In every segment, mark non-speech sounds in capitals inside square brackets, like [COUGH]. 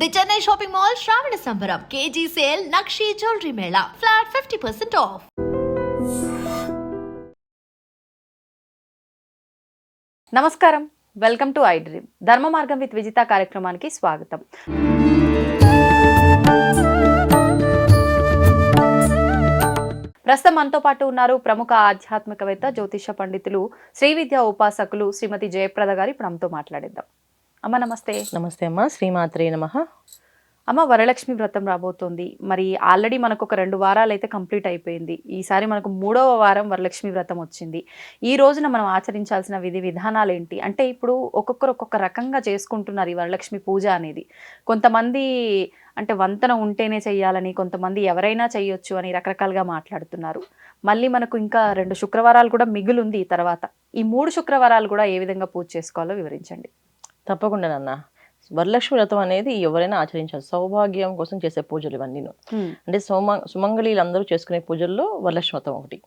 The Chennai shopping mall శ్రావణ సంబరం KG sale నక్షి జ్యువెలరీ మేళా ఫ్లాట్ ఫిఫ్టీ పర్సెంట్ ఆఫ్ నమస్కారం. వెల్కమ్ టు ఐ డ్రీమ్ ధర్మ మార్గం విత్ విజిత కార్యక్రమానికి స్వాగతం. ప్రస్తుతం మనతో పాటు ఉన్నారు ప్రముఖ ఆధ్యాత్మికవేత్త జ్యోతిష పండితులు శ్రీ విద్యా ఉపాసకులు శ్రీమతి జయప్రద గారు. ఇప్పుడు మనతో మాట్లాడిద్దాం. అమ్మ నమస్తే. నమస్తే అమ్మ. శ్రీమాత్రే నమ. అమ్మ వరలక్ష్మి వ్రతం రాబోతోంది. మరి ఆల్రెడీ మనకు ఒక రెండు వారాలు అయితే కంప్లీట్ అయిపోయింది. ఈసారి మనకు మూడవ వారం వరలక్ష్మి వ్రతం వచ్చింది. ఈ రోజున మనం ఆచరించాల్సిన విధి విధానాలు ఏంటి? అంటే ఇప్పుడు ఒక్కొక్కరు ఒక్కొక్క రకంగా చేసుకుంటున్నారు ఈ వరలక్ష్మి పూజ అనేది. కొంతమంది అంటే వంతన ఉంటేనే చెయ్యాలని కొంతమంది ఎవరైనా చెయ్యొచ్చు అని రకరకాలుగా మాట్లాడుతున్నారు. మళ్ళీ మనకు ఇంకా రెండు శుక్రవారాలు కూడా మిగులుంది ఈ తర్వాత. ఈ మూడు శుక్రవారాలు కూడా ఏ విధంగా పూజ చేసుకోవాలో వివరించండి. తప్పకుండా నాన్న. వరలక్ష్మి వ్రతం అనేది ఎవరైనా ఆచరించాలి. సౌభాగ్యం కోసం చేసే పూజలు ఇవన్నీ అంటే సుమ సుమంగళీలు అందరూ చేసుకునే పూజల్లో వరలక్ష్మి వ్రతం ఒకటి.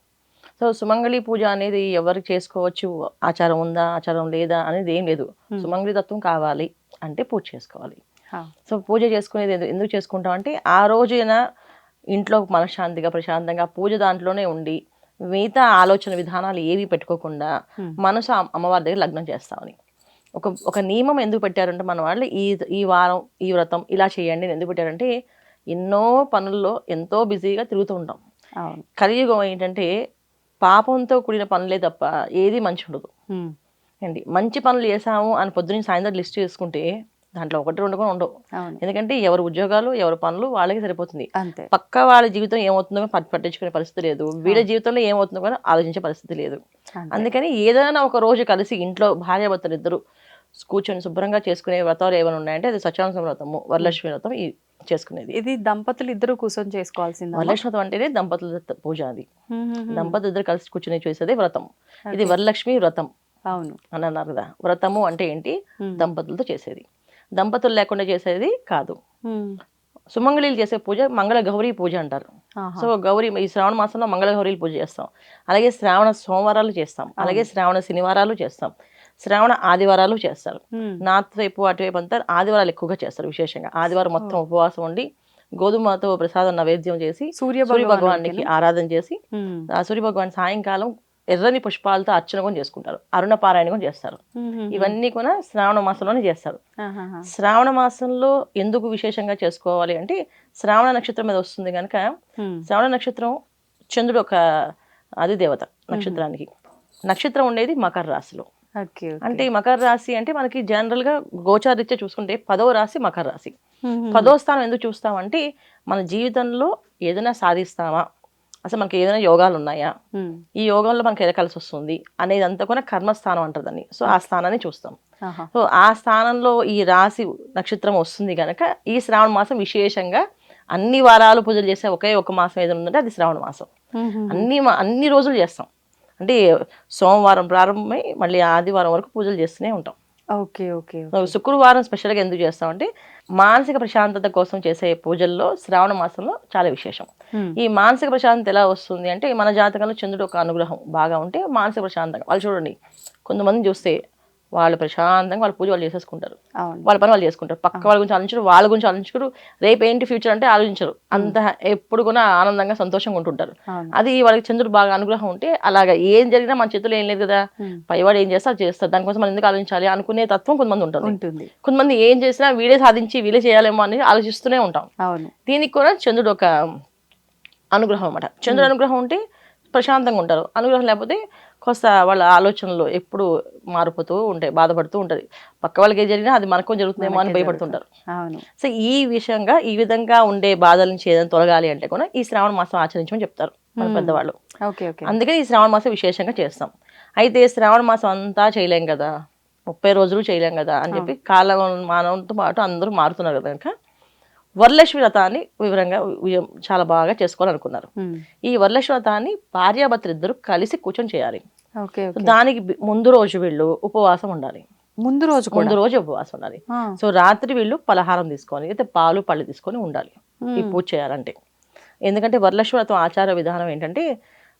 సో సుమంగళి పూజ అనేది ఎవరు చేసుకోవచ్చు? ఆచారం ఉందా? ఆచారం లేదా? అనేది ఏం లేదు. సుమంగళి తత్వం కావాలి అంటే పూజ చేసుకోవాలి. సో పూజ చేసుకునేది ఎందు- ఎందుకు చేసుకుంటాం అంటే ఆ రోజైనా ఇంట్లో మనశ్శాంతిగా ప్రశాంతంగా పూజ దాంట్లోనే ఉండి మిగతా ఆలోచన విధానాలు ఏవి పెట్టుకోకుండా. మనసు అమ్- అమ్మవారి దగ్గర లగ్నం చేస్తామని. ఒక ఒక నియమం ఎందుకు పెట్టారంటే మన వాళ్ళు ఈ ఈ వారం ఈ వ్రతం ఇలా చేయండి ఎందుకు పెట్టారంటే ఎన్నో పనుల్లో ఎంతో బిజీగా తిరుగుతూ ఉంటాం. కలియుగం ఏంటంటే పాపంతో కూడిన పనులే తప్ప ఏది మంచి ఉండదు. అండి మంచి పనులు చేసాము అని పొద్దున్న సాయంత్రం లిస్ట్ చేసుకుంటే దాంట్లో ఒకటి రెండు కూడా ఉండవు. ఎందుకంటే ఎవరి ఉద్యోగాలు ఎవరి పనులు వాళ్ళకి సరిపోతుంది. అంతే. పక్క వాళ్ళ జీవితం ఏమవుతుందో పట్టించుకునే పరిస్థితి లేదు. వీళ్ళ జీవితంలో ఏమవుతుందో కూడా ఆలోచించే పరిస్థితి లేదు. అందుకని ఏదైనా ఒక రోజు కలిసి ఇంట్లో భార్యాభర్తలు ఇద్దరు కూర్చొని శుభ్రంగా చేసుకునే వ్రతాలు ఏమైనా ఉన్నాయంటే అది సత్యానంద వ్రతము వరలక్ష్మి వ్రతం ఈ చేసుకునేది. ఇది దంపతులు ఇద్దరు కూర్చొని చేసుకోవాల్సింది? వరలక్ష్మి వ్రతం అంటేనే దంపతుల పూజ అది. దంపతులు ఇద్దరు కలిసి కూర్చొని చేసేది వ్రతం. ఇది వరలక్ష్మి వ్రతం. అవును. అని అన్నారు కదా. వ్రతము అంటే ఏంటి. దంపతులతో చేసేది. దంపతులు లేకుండా చేసేది కాదు. సుమంగళీలు చేసే పూజ మంగళ గౌరీ పూజ అంటారు. సో గౌరీ ఈ శ్రావణ మాసంలో మంగళ గౌరీలు పూజ చేస్తాం. అలాగే శ్రావణ సోమవారాలు చేస్తాం. అలాగే శ్రావణ శనివారాలు చేస్తాం. శ్రావణ ఆదివారాలు చేస్తారు. నార్త్ వైపు అటువైపు అంతా ఆదివారాలు ఎక్కువగా చేస్తారు విశేషంగా ఆదివారం మొత్తం ఉపవాసం ఉండి గోధుమతో ప్రసాదం నైవేద్యం చేసి సూర్య భగవానికి ఆరాధన చేసి. ఆ సూర్య భగవాన్ సాయంకాలం ఎర్రని పుష్పాలతో అర్చన కూడా చేసుకుంటారు అరుణ పారాయణ కూడా చేస్తారు. ఇవన్నీ కూడా శ్రావణ మాసంలోనే చేస్తారు. శ్రావణ మాసంలో ఎందుకు విశేషంగా చేసుకోవాలి అంటే శ్రావణ నక్షత్రం మీద వస్తుంది కనుక. శ్రవణ నక్షత్రం చంద్రుడు ఒక అది దేవత నక్షత్రానికి నక్షత్రం ఉండేది మకర రాశిలో. అంటే మకర రాశి అంటే మనకి జనరల్గా గోచారీత్యా చూసుకుంటే పదవ రాశి మకర రాశి. పదో స్థానం ఎందుకు చూస్తామంటే మన జీవితంలో ఏదైనా సాధిస్తామా అసలు మనకి ఏదైనా యోగాలు ఉన్నాయా. ఈ యోగంలో మనకి ఏదో కలిసి వస్తుంది అనేది అంతా కూడా కర్మస్థానం అంటారు దాన్ని సో ఆ స్థానాన్ని చూస్తాం. సో ఆ స్థానంలో ఈ రాశి నక్షత్రం వస్తుంది కనుక ఈ శ్రావణ మాసం విశేషంగా అన్ని వారాలు పూజలు చేసే ఒకే ఒక మాసం ఏదైనా ఉందంటే అది శ్రావణ మాసం. అన్ని అన్ని రోజులు చేస్తాం అంటే సోమవారం ప్రారంభమై మళ్ళీ ఆదివారం వరకు పూజలు చేస్తూనే ఉంటాం. ఓకే ఓకే శుక్రవారం స్పెషల్గా ఎందుకు చేస్తామంటే మానసిక ప్రశాంతత కోసం చేసే పూజల్లో శ్రావణ మాసంలో చాలా విశేషం. ఈ మానసిక ప్రశాంతత ఎలా వస్తుంది అంటే మన జాతకంలో చంద్రుడు ఒక అనుగ్రహం బాగా ఉంటే మానసిక ప్రశాంతంగా. వాళ్ళు చూడండి కొంతమంది చూస్తే వాళ్ళు ప్రశాంతంగా వాళ్ళ పూజ వాళ్ళు చేసేసుకుంటారు. వాళ్ళ పని వాళ్ళు చేసుకుంటారు. పక్క వాళ్ళ గురించి ఆలోచించరు వాళ్ళ గురించి ఆలోచించరు. రేపు ఏంటి ఫ్యూచర్ అంటే ఆలోచించరు. అంత ఎప్పుడు కూడా ఆనందంగా సంతోషంగా ఉంటుంటారు. అది వాళ్ళకి చంద్రుడు బాగా అనుగ్రహం ఉంటే అలాగా ఏం జరిగినా మన చేతుల్లో ఏం లేదు కదా. పైవాడు ఏం చేస్తా అది చేస్తారు దానికోసం మనం ఎందుకు ఆలోచించాలి అనుకునే తత్వం కొంతమంది ఉంటుంది. కొంతమంది ఏం చేసినా వీడే సాధించి వీడే చేయాలేమో అని ఆలోచిస్తూనే ఉంటాం. దీనికి కూడా చంద్రుడు ఒక అనుగ్రహం అన్నమాట. చంద్రుడు అనుగ్రహం ఉంటే ప్రశాంతంగా ఉంటారు. అనుగ్రహం లేకపోతే కొస్త వాళ్ళ ఆలోచనలు ఎప్పుడు మారిపోతూ ఉంటాయి బాధపడుతూ ఉంటది. పక్క వాళ్ళకి ఏం జరిగినా అది మనకు జరుగుతుందేమో అని భయపడుతుంటారు. అవును. సో ఈ విషయంగా ఈ విధంగా ఉండే బాధల నుంచి ఏదైనా తొలగాలి అంటే కూడా ఈ శ్రావణ మాసం ఆచరించమని చెప్తారు మన. పెద్దవాళ్ళు. Okay okay. అందుకని ఈ శ్రావణ మాసం విశేషంగా చేస్తాం. అయితే శ్రావణ మాసం అంతా చేయలేం కదా ముప్పై రోజులు చేయలేం కదా అని చెప్పి కాలం మానవంతో పాటు అందరూ మారుతున్నారు కదా కనుక వరలక్ష్మి వ్రతాన్ని వివరంగా చాలా బాగా చేసుకోవాలనుకున్నారు. ఈ వరలక్ష్మి వ్రతాన్ని భార్యాభర్తలు ఇద్దరు కలిసి కూర్చొని చేయాలి. దానికి ముందు రోజు వీళ్ళు ఉపవాసం ఉండాలి. ముందు రోజు ముందు రోజు ఉపవాసం ఉండాలి. సో రాత్రి వీళ్ళు పలహారం తీసుకొని అయితే పాలు పళ్ళు తీసుకొని ఉండాలి. ఈ. పూజ చేయాలంటే. ఎందుకంటే వరలక్ష్మి ఆచార విధానం ఏంటంటే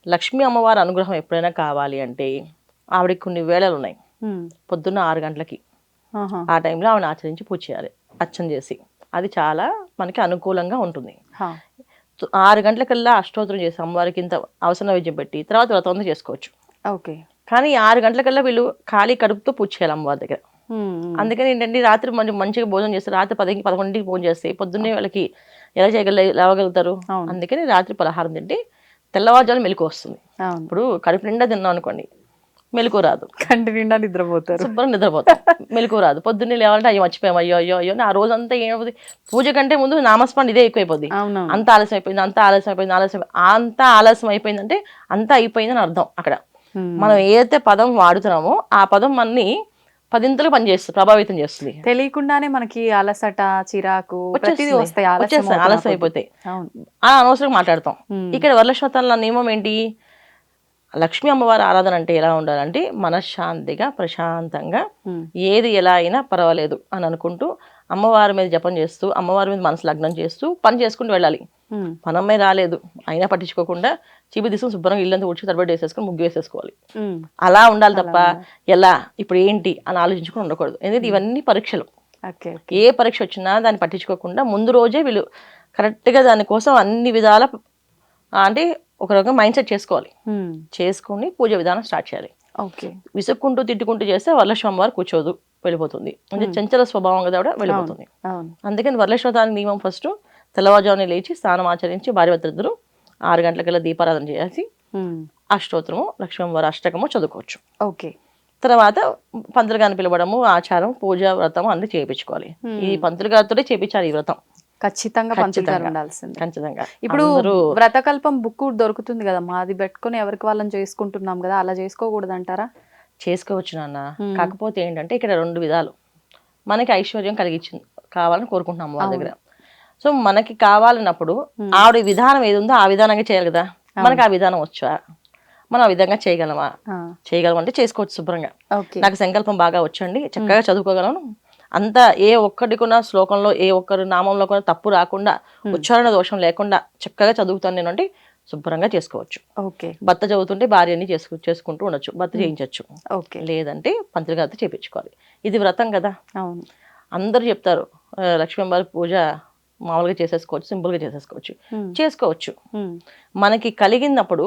లక్ష్మీ అమ్మవారి అనుగ్రహం ఎప్పుడైనా కావాలి అంటే ఆవిడకి కొన్ని వేళలు ఉన్నాయి. పొద్దున్న ఆరు గంటలకి. ఆ టైంలో ఆవిడ ఆచరించి పూజ చేయాలి. అర్చన చేసి. అది చాలా మనకి అనుకూలంగా ఉంటుంది. ఆరు గంటలకల్లా అష్టోత్తరం చేసి అమ్మవారికి ఇంత అవసరం నైవేద్యం పెట్టి తర్వాత వ్రతం చేసుకోవచ్చు. ఓకే. కానీ ఆరు గంటలకల్లా వీళ్ళు ఖాళీ కడుపుతో పూజ చేయాలి అమ్మవారి దగ్గర. అందుకని ఏంటంటే రాత్రి మంచి మంచిగా భోజనం చేస్తే రాత్రి పదికి పదకొండింటికి భోజనం చేస్తే పొద్దున్నే వాళ్ళకి ఎలా చేయగల లేవగలుగుతారు. అందుకని రాత్రి పలహారం తింటే తెల్లవారుజాము మెలకు వస్తుంది. ఇప్పుడు కడుపు నిండా తిన్నాం అనుకోండి మెలకు రాదు. కంటి నిండా నిద్రపోతారు. శుభ్రం నిద్రపోతాం. మెలకు రాదు. పొద్దున్నే లేవాలంటే అయ్యో మర్చిపోయాం అయ్యో అయ్యో అయ్యో ఆ రోజంతా ఏమవుతుంది పూజ కంటే ముందు నామస్మరణ ఇదే ఎక్కువైపోద్ది. అంత ఆలస్యం అయిపోయింది అంత ఆలస్యం అయిపోయింది ఆలస్యం అంత ఆలస్యం అయిపోయిందంటే అంత అయిపోయిందని అర్థం అక్కడ. మనం ఏదైతే పదం వాడుతున్నామో ఆ పదం మనని పదింతలు పనిచేస్తుంది ప్రభావితం చేస్తుంది తెలియకుండానే మనకి అలసట చిరాకు. వస్తాయి ఆలస్యం. అయిపోతాయి ఆ అనవసరంగా మాట్లాడతాం ఉమ్. ఇక్కడ వరలక్ష్మతాల నియమం ఏంటి లక్ష్మీ అమ్మవారి ఆరాధన అంటే ఎలా ఉండాలంటే మనశ్శాంతిగా ప్రశాంతంగా ఉమ్. ఏది ఎలా అయినా పర్వాలేదు అని అనుకుంటూ అమ్మవారి మీద జపం చేస్తూ అమ్మవారి మీద మనసు లగ్నం చేస్తూ పని చేసుకుంటూ వెళ్ళాలి పనమ్మే రాలేదు. అయినా పట్టించుకోకుండా చీపు తీసుకుని శుభ్రంగా ఇల్లంతా ఉడిచి తరబడి వేసేసుకొని ముగ్గు వేసేసుకోవాలి. అలా ఉండాలి తప్ప ఎలా ఇప్పుడు ఏంటి అని ఆలోచించుకుని ఉండకూడదు. ఎందుకంటే ఇవన్నీ పరీక్షలు. ఏ పరీక్ష వచ్చినా దాన్ని పట్టించుకోకుండా ముందు రోజే వీళ్ళు కరెక్ట్గా దానికోసం అన్ని విధాల అంటే ఒక రకంగా మైండ్ సెట్ చేసుకోవాలి. చేసుకొని పూజ విధానం స్టార్ట్ చేయాలి. ఓకే. విసుక్కుంటూ తిట్టుకుంటూ చేస్తే వరలక్ష్మి అమ్మవారు కూర్చోదు వెళ్ళిపోతుంది. అంటే చంచల స్వభావం కదా కూడా వెళ్ళిపోతుంది. అందుకని వరలక్ష్మతానికి నియమం ఫస్ట్ తెల్లవారుజామున లేచి స్నానం ఆచరించి భార్య భర్తలిద్దరూ ఆరు గంటలకల్లా దీపారాధన చేసి. అష్టోత్తరము లక్ష్మీ అమ్మవారి అష్టకము చదువుకోవచ్చు. ఓకే. తర్వాత పంతులు గారిని పిలవడము ఆచారం పూజ వ్రతం అన్ని చేయించుకోవాలి. ఈ పంతులు గారితోనే చేయించాలి ఈ వ్రతం. ఖచ్చితంగా. ఉండాల్సిందే. ఖచ్చితంగా. ఇప్పుడు వ్రతకల్పం బుక్ దొరుకుతుంది కదమ్మా అది పెట్టుకొని ఎవరికి వాళ్ళని చేసుకుంటున్నాం కదా అలా చేసుకోకూడదు అంటారా చేసుకోవచ్చు నాన్న. కాకపోతే ఏంటంటే ఇక్కడ రెండు విధాలు. మనకి ఐశ్వర్యం కలిగించింది కావాలని కోరుకుంటున్నాం వాళ్ళ దగ్గర. సో మనకి కావాలన్నప్పుడు ఆవిడ విధానం ఏది ఉందో ఆ విధానంగా చేయాలి కదా. మనకి ఆ విధానం వచ్చా? మనం ఆ విధంగా చేయగలమా? చేయగలం అంటే చేసుకోవచ్చు శుభ్రంగా. నాకు సంకల్పం బాగా వచ్చండి. చక్కగా చదువుకోగలను. అంతా ఏ ఒక్కటికున్న శ్లోకంలో ఏ ఒక్కరి నామంలో కూడా తప్పు రాకుండా ఉచ్చారణ దోషం లేకుండా చక్కగా చదువుతాను నేను అంటే శుభ్రంగా చేసుకోవచ్చు. ఓకే. భర్త చదువుతుంటే భార్యని చేసుకు చేసుకుంటూ ఉండొచ్చు. భర్త చేయించవచ్చు ఓకే. లేదంటే పంతులు గారితో చేయించుకోవాలి ఇది వ్రతం కదా. అవును. అందరూ చెప్తారు "ఆ, లక్ష్మీ పూజ మామూలుగా చేసేసుకోవచ్చు సింపుల్గా చేసేసుకోవచ్చు. చేసుకోవచ్చు. మనకి కలిగినప్పుడు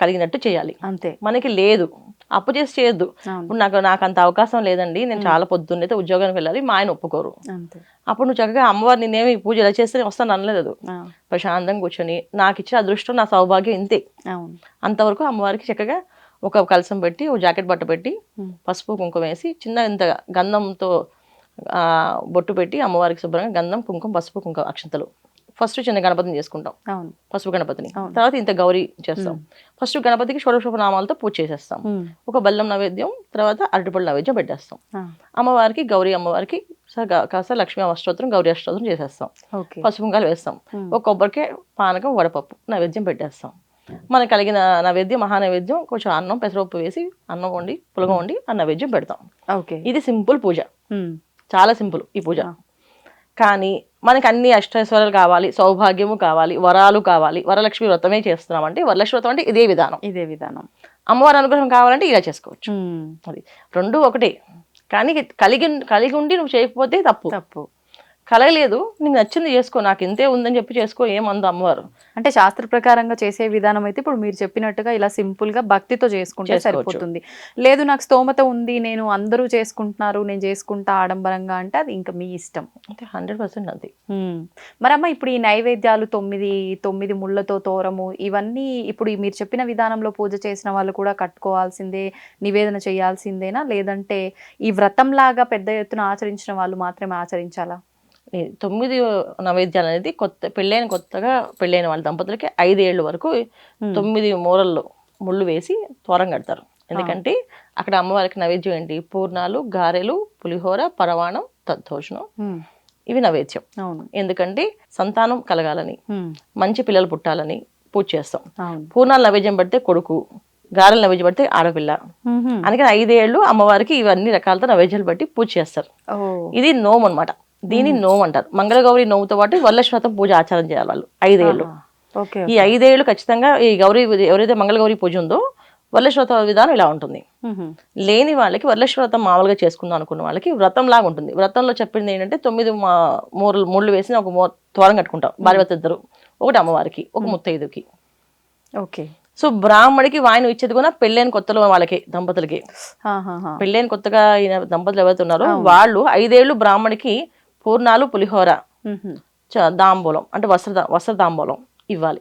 కలిగినట్టు చేయాలి. అంతే. మనకి లేదు. అప్పు చేసి చేయొద్దు. ఇప్పుడు నాకు నాకు అంత అవకాశం లేదండి. నేను చాలా పొద్దున్నైతే ఉద్యోగానికి వెళ్ళాలి. మా ఆయన ఒప్పుకోరు. అప్పుడు నువ్వు చక్కగా అమ్మవారు నేనేమి పూజ ఎలా చేస్తే నేను వస్తాను అనలేదు ప్రశాంతంగా కూర్చొని నాకు ఇచ్చిన అదృష్టం నా సౌభాగ్యం ఇంతే. అంతవరకు అమ్మవారికి చక్కగా ఒక కలసం పెట్టి ఒక జాకెట్ బట్ట పెట్టి. పసుపు కుంకుమ వేసి చిన్న ఇంత గంధంతో బొట్టు పెట్టి అమ్మవారికి శుభ్రంగా గంధం కుంకుమ పసుపు కుంకుమ అక్షంతలు. ఫస్ట్ చిన్న గణపతిని చేసుకుంటాం. పసుపు గణపతిని. తర్వాత ఇంత గౌరీ చేస్తాం. ఫస్ట్ గణపతికి షోడశోప నామాలతో పూజ చేసేస్తాం. ఒక బెల్లం నైవేద్యం తర్వాత అరటిపళ్ళు నైవేద్యం పెట్టేస్తాం. అమ్మవారికి గౌరీ అమ్మవారికి కాస్త లక్ష్మీ అష్టోత్తరం గౌరీ అష్టోత్తరం చేసేస్తాం. పసుపు కుంకాలు వేస్తాం. ఒక కొబ్బరికి పానకం వడపప్పు నైవేద్యం పెట్టేస్తాం. మనకు కలిగిన నైవేద్యం మహా నైవేద్యం కొంచెం అన్నం పెసరపప్పు వేసి అన్నం వండి పులగం వండి ఆ నైవేద్యం పెడతాం. ఓకే. ఇది సింపుల్ పూజ. చాలా సింపుల్ ఈ పూజ. కానీ మనకి అన్ని అష్టైశ్వర్యాలు కావాలి సౌభాగ్యము కావాలి వరాలు కావాలి వరలక్ష్మి వ్రతమే చేస్తున్నాం అంటే వరలక్ష్మి వ్రతం అంటే ఇదే విధానం. ఇదే విధానం. అమ్మవారి అనుగ్రహం కావాలంటే ఇలా చేసుకోవచ్చు. అది రెండు ఒకటే. కానీ కలిగి కలిగి ఉండి నువ్వు చేయకపోతే తప్పు. తప్పు. కలగలేదు నీకు నచ్చింది చేసుకో నాకు ఇంతే ఉందని చెప్పి చేసుకో ఏమందు అమ్మవారు. అంటే శాస్త్ర ప్రకారంగా చేసే విధానం అయితే ఇప్పుడు మీరు చెప్పినట్టుగా ఇలా సింపుల్గా భక్తితో చేసుకుంటే. సరిపోతుంది. లేదు నాకు స్తోమత ఉంది నేను అందరూ చేసుకుంటున్నారు నేను చేసుకుంటా ఆడంబరంగా అంటే అది ఇంకా మీ ఇష్టం. అంటే హండ్రెడ్ పర్సెంట్ అది. మరమ్మ ఇప్పుడు ఈ నైవేద్యాలు తొమ్మిది తొమ్మిది ముళ్ళతో తోరము ఇవన్నీ ఇప్పుడు మీరు చెప్పిన విధానంలో పూజ చేసిన వాళ్ళు కూడా కట్టుకోవాల్సిందే నివేదన చేయాల్సిందేనా? లేదంటే ఈ వ్రతం లాగా పెద్ద ఎత్తున ఆచరించిన వాళ్ళు మాత్రమే ఆచరించాలా? తొమ్మిది నైవేద్యాలు అనేది కొత్త పెళ్ళైన కొత్తగా పెళ్ళైన వాళ్ళ దంపతులకి ఐదేళ్ళ వరకు తొమ్మిది మూరల్లో ముళ్ళు వేసి తోరం కడతారు. ఎందుకంటే అక్కడ అమ్మవారికి నైవేద్యం ఏంటి? పూర్ణాలు గారెలు పులిహోర పరవాణం తద్దోషణం. ఇవి నైవేద్యం. అవును. ఎందుకంటే సంతానం కలగాలని. మంచి పిల్లలు పుట్టాలని పూజ చేస్తాం. పూర్ణాలు నైవేద్యం పెడితే కొడుకు గారెలు నైవేద్యం పెడితే ఆడపిల్ల. అందుకని ఐదేళ్ళు అమ్మవారికి ఇవన్నీ రకాలతో నైవేద్యాలు పెట్టి పూజ చేస్తారు. ఇది నోము అన్నమాట. దీన్ని నోము అంటారు. మంగళగౌరి నోముతో పాటు వరలక్ష్మతం పూజ ఆచారం చేయాలి వాళ్ళు. ఐదేళ్ళు ఓకే ఈ ఐదేళ్ళు ఖచ్చితంగా ఈ గౌరీ ఎవరైతే మంగళగౌరి పూజ ఉందో వరలక్ష్మి వ్రతం విధానం ఇలా ఉంటుంది. లేని వాళ్ళకి వరలక్ష్మి వ్రతం మామూలుగా చేసుకుందాం అనుకున్న వాళ్ళకి వ్రతం లాగా ఉంటుంది. వ్రతంలో చెప్పింది ఏంటంటే తొమ్మిది మూరలు ముళ్ళు వేసి ఒక మో తోరం కట్టుకుంటాం. భార్య ఇద్దరు. ఒకటి అమ్మవారికి ఒక ముత్తైదుకి ఓకే. సో బ్రాహ్మడికి వాయిన ఇచ్చేది కూడా పెళ్ళైన కొత్తలో వాళ్ళకి దంపతులకి. పెళ్ళైన కొత్తగా అయిన దంపతులు ఎవరైతే ఉన్నారో వాళ్ళు ఐదేళ్ళు బ్రాహ్మడికి పూర్ణాలు పులిహోర దాంబూలం అంటే వస్త్ర వస్త్ర దాంబూలం ఇవ్వాలి.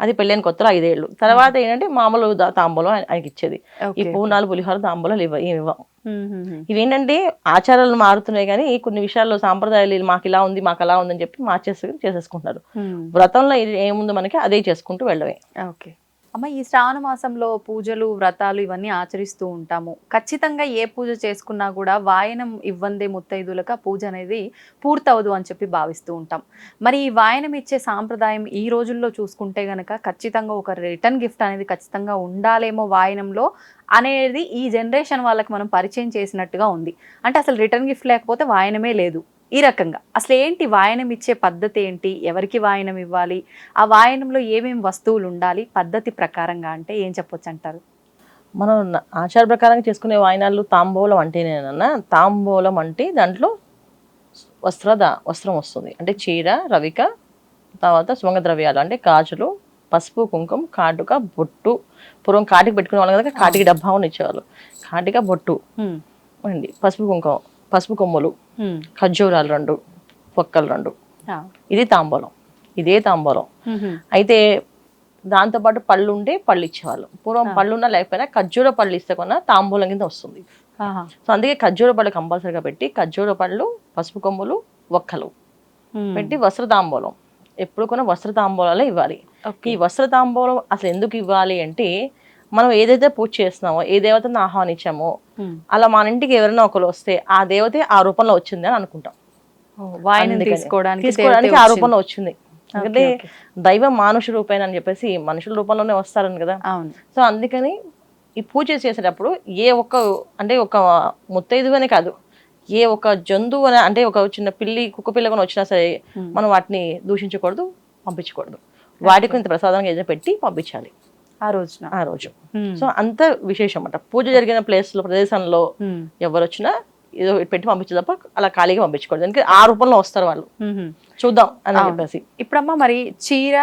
అది పెళ్ళైన కొత్తలో ఐదేళ్ళు తర్వాత ఏంటంటే మామూలు తాంబూలం ఆయన- ఆయనకి ఇచ్చేది ఈ పూర్ణాలు పులిహోర దాంబూలాలు ఇవ్వ ఇవ్వం. ఇవేంటంటే ఆచారాలు మారుతున్నాయి కానీ కొన్ని విషయాల్లో సాంప్రదాయాలు మాకు ఇలా ఉంది మాకు అలా ఉందని చెప్పి మార్చేసి చేసేసుకుంటున్నారు. వ్రతంలో ఏముందో మనకి అదే చేసుకుంటూ వెళ్ళవే ఓకే. అమ్మ ఈ శ్రావణ మాసంలో పూజలు వ్రతాలు ఇవన్నీ ఆచరిస్తూ ఉంటాము. ఖచ్చితంగా ఏ పూజ చేసుకున్నా కూడా వాయనం ఇవ్వందే ముత్తైదులకు ఆ పూజ అనేది పూర్తవదు అని చెప్పి భావిస్తూ ఉంటాం. మరి ఈ వాయనం ఇచ్చే సాంప్రదాయం ఈ రోజుల్లో చూసుకుంటే గనక ఖచ్చితంగా ఒక రిటర్న్ గిఫ్ట్ అనేది ఖచ్చితంగా ఉండాలేమో వాయనంలో అనేది ఈ జనరేషన్ వాళ్ళకి మనం పరిచయం చేసినట్టుగా ఉంది. అంటే అసలు రిటర్న్ గిఫ్ట్ లేకపోతే వాయనమే లేదు. ఈ రకంగా. అసలు ఏంటి వాయనం ఇచ్చే పద్ధతి ఏంటి? ఎవరికి వాయనం ఇవ్వాలి? ఆ వాయనంలో ఏమేమి వస్తువులు ఉండాలి? పద్ధతి ప్రకారంగా అంటే ఏం చెప్పొచ్చు అంటారు? మనం ఆచార ప్రకారంగా చేసుకునే వాయినాలు తాంబూలం అంటేనేనన్నా తాంబూలం అంటే దాంట్లో వస్త్ర దా- వస్త్రం వస్తుంది. అంటే చీర రవిక తర్వాత సుమంగ ద్రవ్యాలు అంటే గాజులు పసుపు కుంకుమ కాటుక బొట్టు. పూర్వం కాటికి పెట్టుకునే వాళ్ళు కదా కాటికి డబ్బా అని ఇచ్చేవాళ్ళు. కాటిక బొట్టు. అండి పసుపు కుంకుమ పసుపు కొమ్ములు. ఖర్జూరాలు రెండు పొక్కలు రెండు. ఇది తాంబూలం ఇదే తాంబూలం. అయితే దాంతోపాటు పళ్ళు ఉంటే పళ్ళు ఇచ్చేవాళ్ళు పూర్వం పళ్ళు ఉన్నా లేకపోయినా ఖర్జూర పళ్ళు ఇస్తే కొన్నా తాంబూలం కింద వస్తుంది. సో అందుకే ఖర్జూర పళ్ళు కంపల్సరీగా పెట్టి ఖర్జూర పళ్ళు పసుపు కొమ్ములు ఒక్కలు. పెట్టి వస్త్ర తాంబూలం ఎప్పుడు కూడా వస్త్ర తాంబూలాలే ఇవ్వాలి. ఈ వస్త్ర తాంబూలం అసలు ఎందుకు ఇవ్వాలి అంటే మనం ఏదైతే పూజ చేస్తున్నామో ఏ దేవతను ఆహ్వానించామో హ్మ్. అలా మన ఇంటికి ఎవరైనా ఒకరు వస్తే ఆ దేవతే ఆ రూపంలో వచ్చింది అని అనుకుంటాం. తీసుకోవడానికి ఆ. రూపంలో వచ్చింది ఎందుకంటే. దైవం మానుష రూపేణ అని చెప్పేసి మనుషుల రూపంలోనే వస్తారని కదా సో అందుకని ఈ పూజ చేసేటప్పుడు ఏ ఒక్క అంటే ఒక ముత్తైదువనే కాదు ఏ ఒక జంతువు అనే- అంటే ఒక చిన్న పిల్లి కుక్క పిల్ల కూడా వచ్చినా సరే Hmm. మనం వాటిని దూషించకూడదు పంపించకూడదు వాటికి ఇంత ప్రసాదంగా ఏదైనా పెట్టి పంపించాలి ఆ రోజున. ఆ రోజు. సో అంత విశేషం అన్నమాట పూజ జరిగిన ప్లేస్లో ప్రదేశంలో. ఎవరు వచ్చినా ఏదో పెట్టి పంపించే తప్ప అలా ఖాళీగా పంపించకూడదు. ఎందుకంటే ఆ రూపంలో వస్తారు వాళ్ళు. చూద్దాం అని. చెప్పేసి. ఇప్పుడమ్మ మరి చీర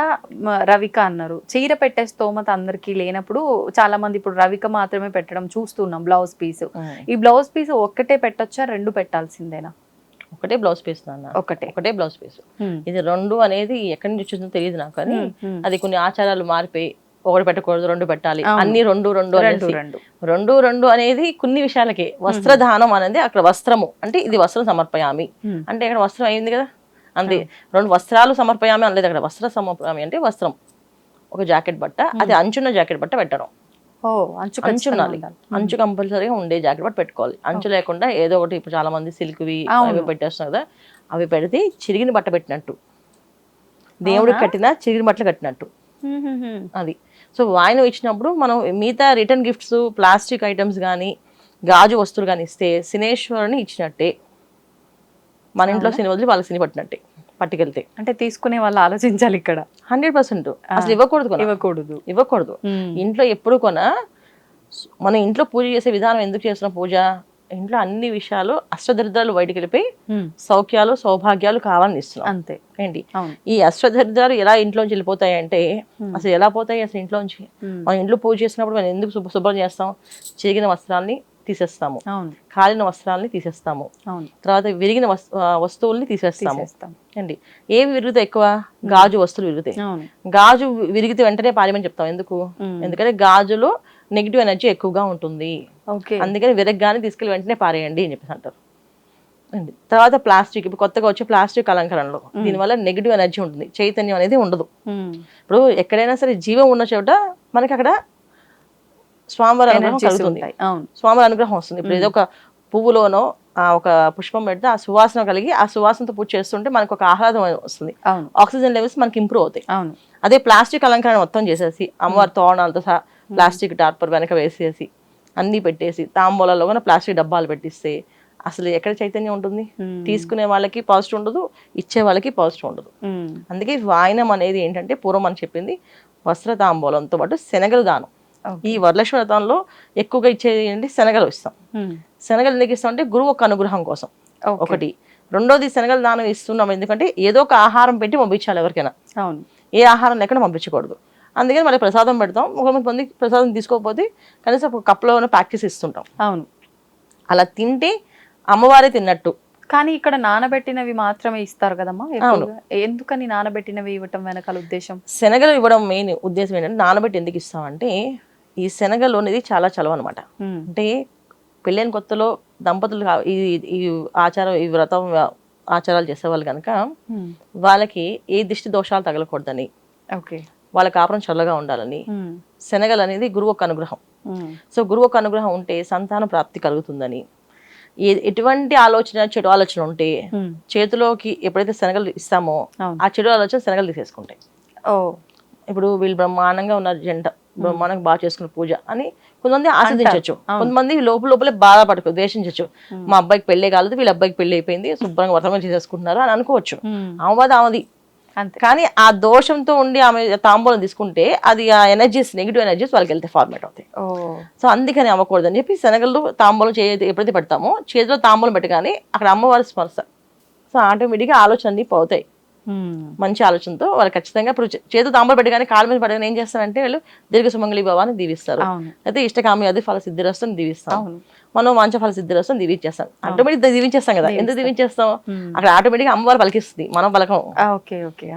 రవిక అన్నారు. చీర పెట్టే స్తోమత అందరికీ లేనప్పుడు చాలా మంది ఇప్పుడు రవిక మాత్రమే పెట్టడం చూస్తున్నాం బ్లౌజ్ పీస్. ఈ బ్లౌజ్ పీస్ ఒక్కటే పెట్టొచ్చా? రెండు పెట్టాల్సిందేనా? ఒకటే బ్లౌజ్ పీస్ నాన్న. ఒకటే. ఒకటే బ్లౌజ్ పీస్. ఇది రెండు అనేది ఎక్కడి నుంచి వచ్చిందో తెలియదు నాకు కానీ. అది కొన్ని ఆచారాలు మారిపోయి ఒకటి పెట్టకూడదు రెండు పెట్టాలి. అన్ని రెండు రెండు రెండు. రెండు. రెండు అనేది కొన్ని విషయాలకి. వస్త్రదానం అనేది అక్కడ వస్త్రము. అంటే ఇది వస్త్రం సమర్పయామి. అంటే ఇక్కడ వస్త్రం అయింది కదా? అంతే. రెండు వస్త్రాలు సమర్పయామి అనలేదు అక్కడ. వస్త్ర సమర్పయామి అంటే వస్త్రం. ఒక జాకెట్ బట్ట అది అంచున్న జాకెట్ బట్ట పెట్టడం. అంచు అంచు ఉండాలి. కంపల్సరీగా ఉండే జాకెట్ బట్ట పెట్టుకోవాలి. అంచు లేకుండా ఏదో ఒకటి ఇప్పుడు చాలా మంది సిల్క్వి. అవి పెట్టేస్తున్నారు కదా? అవి పెడితే చిరిగిన బట్ట పెట్టినట్టు. దేవుడికి కట్టిన చిరిగిన బట్టలు కట్టినట్టు. అది. సో వాయినం ఇచ్చినప్పుడు మనం మిగతా రిటర్న్ గిఫ్ట్స్ ప్లాస్టిక్ ఐటమ్స్ కానీ గాజు వస్తువులు కానీ ఇస్తే సినేశ్వరుని ఇచ్చినట్టే. మన ఇంట్లో సిని వదిలి వాళ్ళకి సిని పట్టినట్టే పట్టుకెళ్తే. అంటే తీసుకునే వాళ్ళు ఆలోచించాలి ఇక్కడ. Hundred percent. అసలు ఇవ్వకూడదు ఇవ్వకూడదు. ఇవ్వకూడదు. ఇంట్లో ఎప్పుడు కొన మనం ఇంట్లో పూజ చేసే విధానం ఎందుకు చేస్తున్నాం పూజ? ఇంట్లో అన్ని విషయాలు అష్టదరిద్రాలు బయటికి వెళ్ళిపోయి. సౌఖ్యాలు సౌభాగ్యాలు కావాలని ఇస్తున్నాం. అంతే. ఏంటి? ఈ అష్టదరిద్రాలు ఎలా ఇంట్లోంచి వెళ్ళిపోతాయి అంటే అసలు ఎలా పోతాయి అసలు ఇంట్లోంచి. మనం ఇంట్లో పూజ చేసినప్పుడు మనం ఎందుకు శుభ్ర శుభ్రం చేస్తాం? చిరిగిన వస్త్రాల్ని తీసేస్తాము. కాలిన వస్త్రాలని తీసేస్తాము. తర్వాత విరిగిన వస్తువుల్ని తీసేస్తాము. తీసేస్తాం అండి ఏవి విరుగుతాయి ఎక్కువ? గాజు వస్తువులు విరుగుతాయి. గాజు విరిగితే వెంటనే పారేమని చెప్తాం. ఎందుకు. ఎందుకంటే గాజులో నెగిటివ్ ఎనర్జీ ఎక్కువగా ఉంటుంది. అందుకని విరగ్గానే తీసుకెళ్ళి వెంటనే పారేయండి అని చెప్పేసి అంటారు. అండి. తర్వాత ప్లాస్టిక్ ఇప్పుడు కొత్తగా వచ్చే ప్లాస్టిక్ అలంకరణలో దీనివల్ల నెగిటివ్ ఎనర్జీ ఉంటుంది చైతన్యం అనేది ఉండదు. ఇప్పుడు ఎక్కడైనా సరే జీవం ఉన్న చోట మనకి అక్కడ స్వామివారి అనుగ్రహం కలుగుతుంది. స్వామివారి అనుగ్రహం వస్తుంది. ఇప్పుడు ఏదో ఒక పువ్వులోనో ఆ ఒక పుష్పం పెడితే ఆ సువాసన కలిగి ఆ సువాసనతో పూజ చేస్తుంటే మనకు ఒక ఆహ్లాదం వస్తుంది. ఆక్సిజన్ లెవెల్స్ మనకి ఇంప్రూవ్ అవుతాయి. అదే ప్లాస్టిక్ అలంకరణ మొత్తం చేసేసి అమ్మవారి తోరణాలతో సహా ప్లాస్టిక్ టార్పర్ వెనక వేసేసి అన్నీ పెట్టేసి తాంబూలాల్లో కూడా ప్లాస్టిక్ డబ్బాలు పెట్టిస్తే అసలు ఎక్కడ చైతన్యం ఉంటుంది. తీసుకునే వాళ్ళకి పాజిటివ్ ఉండదు ఇచ్చే వాళ్ళకి పాజిటివ్ ఉండదు. అందుకే వాయనం అనేది ఏంటంటే పూర్వం అని చెప్పింది వస్త్ర తాంబూలంతో పాటు శనగలు దానం. ఈ వరలక్ష్మి వ్రతంలో ఎక్కువగా ఇచ్చేది ఏంటి శనగలు ఇస్తాం. శనగలు ఎందుకు ఇస్తాం అంటే గురువు ఒక అనుగ్రహం కోసం. ఒకటి రెండోది శనగల దానం ఇస్తున్నాం ఎందుకంటే ఏదో ఒక ఆహారం పెట్టి పంపించాలి ఎవరికైనా అవును ఏ ఆహారం లేకుండా పంపించకూడదు అందుకని మళ్ళీ ప్రసాదం పెడతాం. ఒక మంది ప్రసాదం తీసుకోకపోతే కనీసం ఒక కప్లో ఉన్న ప్యాక్ చేసి ఇస్తుంటాం. అవును. అలా తింటే అమ్మవారే తిన్నట్టు. కానీ ఇక్కడ నానబెట్టినవి మాత్రమే ఇస్తారు కదమ్మా. ఎందుకని నానబెట్టినవి ఇవ్వటం వెనకాల ఉద్దేశం? శనగలు ఇవ్వడం మెయిన్ ఉద్దేశం ఏంటంటే నానబెట్టి ఎందుకు ఇస్తామంటే ఈ శనగలు అనేది చాలా చలవ అనమాట. అంటే పెళ్ళైన కొత్తలో దంపతులు ఈ ఈ ఆచారం ఈ వ్రతం ఆచారాలు చేసేవాళ్ళు కనుక. వాళ్ళకి ఏ దిష్టి దోషాలు తగలకూడదని. ఓకే. వాళ్ళ కాపురం చల్లగా ఉండాలని. శనగలు అనేది గురువు ఒక అనుగ్రహం. సో గురువు ఒక అనుగ్రహం ఉంటే సంతాన ప్రాప్తి కలుగుతుందని. ఎటువంటి ఆలోచన చెడు ఆలోచన ఉంటే. చేతిలోకి ఎప్పుడైతే శనగలు ఇస్తామో. ఆ చెడు ఆలోచన శనగలు తీసేసుకుంటాయి. ఓ. ఇప్పుడు వీళ్ళు బ్రహ్మాండంగా ఉన్నారు జంట బ్రహ్మాండంగా బాగా చేసుకున్న పూజ అని కొంతమంది ఆస్వాదించవచ్చు కొంతమంది లోపల లోపలే బాధపడకు ద్వేషించవచ్చు మా అబ్బాయికి పెళ్ళే కాలేదు వీళ్ళ అబ్బాయికి పెళ్ళి అయిపోయింది శుభ్రంగా వ్రతం చేసేసుకుంటున్నారు అని అనుకోవచ్చు. Hmm. ఆమెది ఆమెది. కానీ ఆ దోషంతో ఉండి ఆమె తాంబూలం తీసుకుంటే అది ఆ ఎనర్జీస్ నెగిటివ్ ఎనర్జీస్ వాళ్ళకి వెళ్తే ఫార్మేట్ అవుతాయి. ఓ. సో అందుకని అవ్వకూడదని చెప్పి శనగలు తాంబూలం చే ఎప్పుడైతే పెడతామో చేతిలో తాంబూలం పెట్టగానే అక్కడ అమ్మవారి స్పర్శ. సో ఆటోమేటిక్గా ఆలోచన అన్నీ పోతాయి. మంచి ఆలోచనతో వాళ్ళు ఖచ్చితంగా ఇప్పుడు చే- చేతిలో తాంబూలం పెట్టగానే కాళ్ళ మీద పడగానే ఏం చేస్తారంటే వాళ్ళు దీర్ఘ సుమంగళి భవాన్ని దీవిస్తారు. అయితే ఇష్టకామి అది ఫల సిద్ధిరస్తుంది దీవిస్తాం. మనం మంచి ఫల సిద్ధిరస్తుంది దీవించేస్తాం. ఆటోమేటిక్ దీవించేస్తాం కదా. ఎందుకు దీవించేస్తాం? Hmm. అక్కడ ఆటోమేటిక్ అమ్మవారు పలికిస్తుంది. మనం పలకం.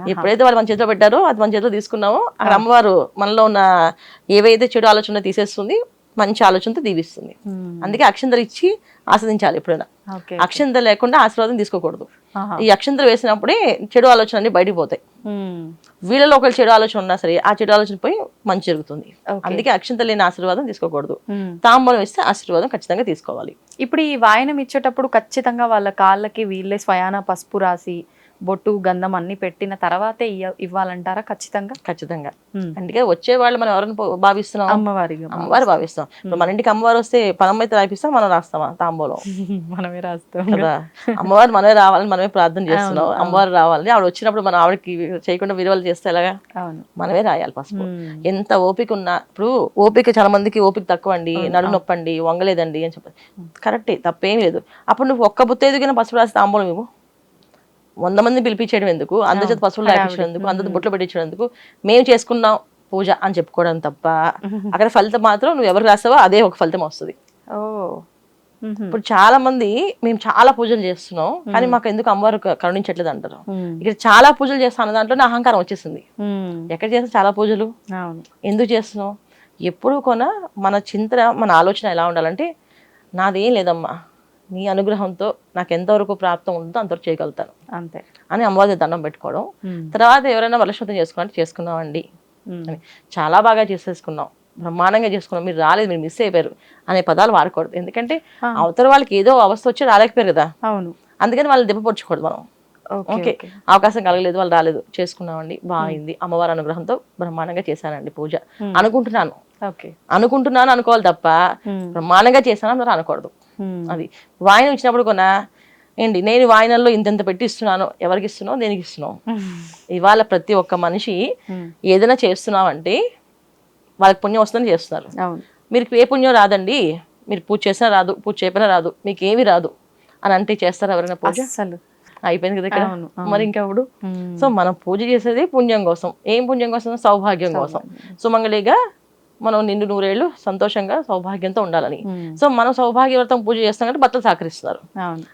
ఎప్పుడైతే వాళ్ళు మన చేతిలో పెట్టారో అది మన చేతిలో తీసుకున్నామో అక్కడ అమ్మవారు మనలో ఉన్న ఏవైతే చెడు ఆలోచన తీసేస్తుంది మంచి ఆలోచనతో దీవిస్తుంది Hmm. అందుకే అక్షంతలు ఇచ్చి ఆస్వాదించాలి ఎప్పుడైనా ఓకే అక్షంతలు లేకుండా ఆశీర్వాదం తీసుకోకూడదు. ఈ అక్షంతలు వేసినప్పుడే చెడు ఆలోచన అన్ని బయటికి పోతాయి Hmm. వీళ్ళలో ఒకళ్ళు చెడు ఆలోచన ఉన్నా సరే ఆ చెడు ఆలోచన పోయి మంచి జరుగుతుంది. అందుకే అక్షంతలు లేని ఆశీర్వాదం తీసుకోకూడదు Hmm. తాంబూలం వేస్తే ఆశీర్వాదం ఖచ్చితంగా తీసుకోవాలి ఇప్పుడు ఈ వాయనం ఇచ్చేటప్పుడు ఖచ్చితంగా వాళ్ళ కాళ్ళకి వీళ్ళే స్వయాన పసుపు రాసి బొట్టు గంధం అన్ని పెట్టిన తర్వాతే ఇవ్వాలంటారా ఖచ్చితంగా? ఖచ్చితంగా. అందుకే వచ్చే వాళ్ళు మనం ఎవరిని భావిస్తున్నాం? అమ్మవారిగా అమ్మవారు భావిస్తాం. ఇప్పుడు మన ఇంటికి అమ్మవారు వస్తే పనం అయితే రాయిస్తాం మనం రాస్తామా తాంబూలం? [LAUGHS] మనమే రాస్తాం. కదా. అమ్మవారు మనమే రావాలని మనమే ప్రార్థన చేస్తున్నాం. అమ్మవారు రావాలని ఆవిడ వచ్చినప్పుడు మనం ఆవిడకి చేయకుండా విలువలు చేస్తే ఎలాగా? మనమే రాయాలి పసుపు Hmm. ఎంత ఓపిక ఉన్నా ఇప్పుడు ఓపిక చాలా మందికి ఓపిక తక్కువ అండి నడు నొప్పండి వంగలేదండి అని చెప్పి కరెక్టే తప్పేం లేదు. అప్పుడు నువ్వు ఒక్క బుత్త ఎదుగున పసుపు రాసి తాంబూలం ఇవ్వు. వంద మంది పిలిపించేయడం ఎందుకు? అందరి చేత పసుపులు రాయించడం ఎందుకు? అందరి బుట్లు పెట్టించడం ఎందుకు? మేము చేసుకున్నాం పూజ అని చెప్పుకోవడం తప్ప అక్కడ ఫలితం మాత్రం నువ్వు ఎవరు రాసావో అదే ఒక ఫలితం వస్తుంది. ఓ. ఇప్పుడు చాలా మంది మేము చాలా పూజలు చేస్తున్నాం కానీ మాకు ఎందుకు అమ్మవారు కరుణించట్లేదు అంటారు. ఇక్కడ చాలా పూజలు చేస్తాను దాంట్లోనే అహంకారం వచ్చేసింది. ఎక్కడ చేస్తే? చాలా పూజలు. ఎందుకు చేస్తున్నాం? ఎప్పుడు కొన మన చింతన మన ఆలోచన ఎలా ఉండాలంటే నాదేం లేదమ్మా. నీ అనుగ్రహంతో నాకు ఎంతవరకు ప్రాప్తం ఉంటుందో అంతవరకు చేయగలుగుతాను. అంతే. అని అమ్మవారి దండం పెట్టుకోవడం. తర్వాత ఎవరైనా వరలక్ష్మతం చేసుకున్నట్టు చేసుకున్నామండి. చాలా బాగా చేసేసుకున్నాం. బ్రహ్మాండంగా చేసుకున్నాం. మీరు రాలేదు మీరు మిస్ అయిపోయారు అనే పదాలు వాడకూడదు. ఎందుకంటే. అవతల వాళ్ళకి ఏదో అవస్థ వచ్చి రాలేకపోయారు కదా. అవును. అందుకని వాళ్ళని దెబ్బపరచకూడదు మనం. ఓకే అవకాశం కలగలేదు వాళ్ళు రాలేదు. చేసుకున్నామండి. బాగుంది. అమ్మవారి అనుగ్రహంతో బ్రహ్మాండంగా చేశానండి పూజ. అనుకుంటున్నాను. అనుకుంటున్నాను అనుకోవాలి తప్ప. బ్రహ్మాండంగా చేశాను అందరూ అనకూడదు. అది. వాయినం ఇచ్చినప్పుడు కొన్నా ఏంటి నేను వాయినంలో ఇంతెంత పెట్టి ఇస్తున్నాను ఎవరికి ఇస్తున్నావు దేనికి ఇస్తున్నావు? ఇవాళ ప్రతి ఒక్క మనిషి మ్మ్. ఏదైనా చేస్తున్నామంటే వాళ్ళకి పుణ్యం వస్తుందని చేస్తున్నారు. మీరు ఏ పుణ్యం రాదండి. మీరు పూజ చేసినా రాదు పూజ చేయకపోయినా రాదు మీకు ఏమి రాదు అని అంటే చేస్తారు ఎవరైనా పూజ? అయిపోయింది కదా ఇక్కడ. మరి ఇంకెప్పుడు. సో మనం పూజ చేసేది పుణ్యం కోసం. ఏం పుణ్యం కోసం? సౌభాగ్యం కోసం. సుమంగళిగా మనం నిండు నూరేళ్ళు సంతోషంగా సౌభాగ్యంతో ఉండాలని. సో మనం సౌభాగ్యవ్రతం పూజ చేస్తాం కాబట్టి భర్తలు సహకరిస్తున్నారు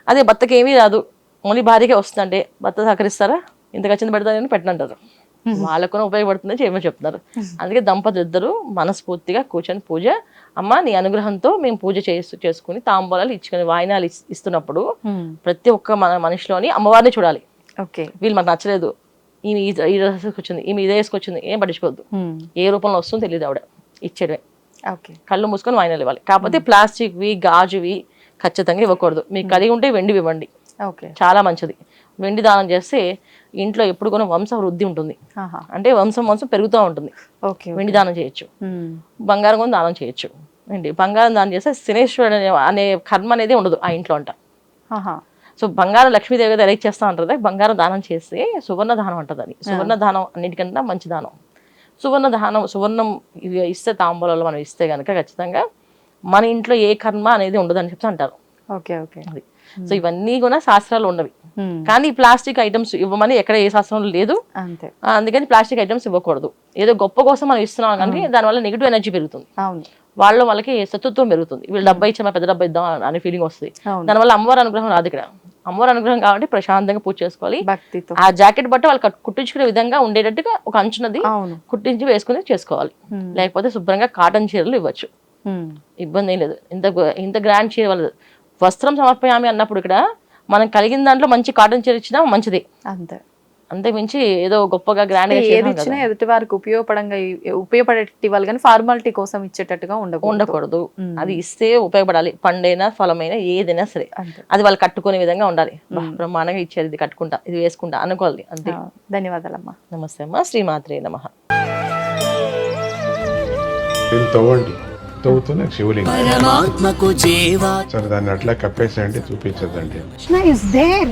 అదే భర్తకి ఏమీ రాదు ఓన్లీ భార్యకే వస్తుందంటే భర్త సహకరిస్తారా ఇంత ఖచ్చితంగా పెడతారని పెట్టనంటారు వాళ్ళకు కూడా ఉపయోగపడుతుందని చేయమని చెప్తున్నారు అందుకే దంపతులు ఇద్దరు మనస్ఫూర్తిగా కూర్చొని పూజ అమ్మ నీ అనుగ్రహంతో మేము పూజ చేసు చేసుకుని తాంబూలాలు ఇచ్చుకొని వాయినాలు ఇస్- ఇస్తున్నప్పుడు. ప్రతి ఒక్క మన మనిషిలోని అమ్మవారిని చూడాలి ఓకే వీళ్ళు మాకు నచ్చలేదు ఈమె ఈ డ్రెస్ వేసుకొచ్చింది ఈమె ఇదే వేసుకొచ్చింది ఏం పట్టించుకోవద్దు. ఏ రూపంలో వస్తుందో తెలియదు ఆవిడ ఇచ్చేయడమే ఓకే. కళ్ళు మూసుకొని వాయినాలు ఇవ్వాలి. కాకపోతే ప్లాస్టిక్వి గాజువి ఖచ్చితంగా ఇవ్వకూడదు. మీకు కలిగి ఉంటే వెండి ఇవ్వండి. ఓకే. చాలా మంచిది. వెండి దానం చేస్తే ఇంట్లో ఎప్పుడు కూడా వంశ వృద్ధి ఉంటుంది. అంటే వంశం వంశం పెరుగుతూ ఉంటుంది. ఓకే వెండి దానం చేయొచ్చు. బంగారం కూడా దానం చేయొచ్చు. ఏంటి బంగారం దానం చేస్తే శనేశ్వరుడు అనే కర్మ అనేది ఉండదు ఆ ఇంట్లో అంట. సో బంగారం లక్ష్మీదేవి గారు ఎలా చేస్తా అంటారు? బంగారం దానం చేస్తే సువర్ణ దానం అంటది అది. సువర్ణ దానం అన్నిటికన్నా మంచి దానం. సువర్ణ దానం సువర్ణం ఇస్తే తాంబూలలో మనం ఇస్తే కనుక ఖచ్చితంగా మన ఇంట్లో ఏ కర్మ అనేది ఉండదని చెప్పి అంటారు. Okay okay. అది. సో ఇవన్నీ కూడా శాస్త్రాలు ఉన్నవి. కానీ ఈ ప్లాస్టిక్ ఐటమ్స్ ఇవ్వమని ఎక్కడ ఏ శాస్త్రంలో లేదు. అంతే. అందుకని ప్లాస్టిక్ ఐటమ్స్ ఇవ్వకూడదు. ఏదో గొప్ప కోసం మనం ఇస్తున్నాం కానీ దానివల్ల నెగిటివ్ ఎనర్జీ పెరుగుతుంది. వాళ్ళ వాళ్ళకి శత్రుత్వం పెరుగుతుంది. వీళ్ళు డబ్బా ఇచ్చామా పెద్ద డబ్బా ఇద్దాం అనే ఫీలింగ్ వస్తుంది. దానివల్ల అమ్మవారి అనుగ్రహం రాదు ఇక్కడ. అమ్మవారి అనుగ్రహం కాబట్టి ప్రశాంతంగా పూజ చేసుకోవాలి. భక్తితో. ఆ జాకెట్ బట్ట వాళ్ళు కట్- కుట్టించుకునే విధంగా ఉండేటట్టుగా ఒక అంచునది కుట్టించి వేసుకుని చేసుకోవాలి. లేకపోతే శుభ్రంగా కాటన్ చీరలు ఇవ్వచ్చు. ఇబ్బంది ఏం లేదు. ఇంత ఇంత గ్రాండ్ చీర వాళ్ళది. వస్త్రం సమర్పయామి అన్నప్పుడు ఇక్కడ మనం కలిగిన దాంట్లో మంచి కాటన్ చీర ఇచ్చినా మంచిది. అంతే. అంతే మించి ఏదో గొప్పగా గ్రాండ్ ఏది ఇచ్చినా ఎదుటి వారికి ఉపయోగపడంగా ఉపయోగపడేటి ఇవ్వాలి కానీ ఫార్మాలిటీ కోసం ఇచ్చేటట్టుగా ఉండకూడదు. ఉండకూడదు. అది ఇస్తే ఉపయోగపడాలి. పండైనా ఫలమైనా ఏదైనా సరే. అది వాళ్ళు కట్టుకునే విధంగా ఉండాలి. బ్రహ్మాండంగా ఇచ్చేది ఇది కట్టుకుంటా ఇది వేసుకుంటా అనుకోవాలి అంతే. ధన్యవాదాలమ్మా. నమస్తే అమ్మా. శ్రీమాత్రే నమ. తవ్వండి. తవ్వుతూనే శివలింగం. పరమాత్మకు జీవా. సరే దాన్ని అట్లా చూపించదండి కృష్ణ ఇస్ దేర్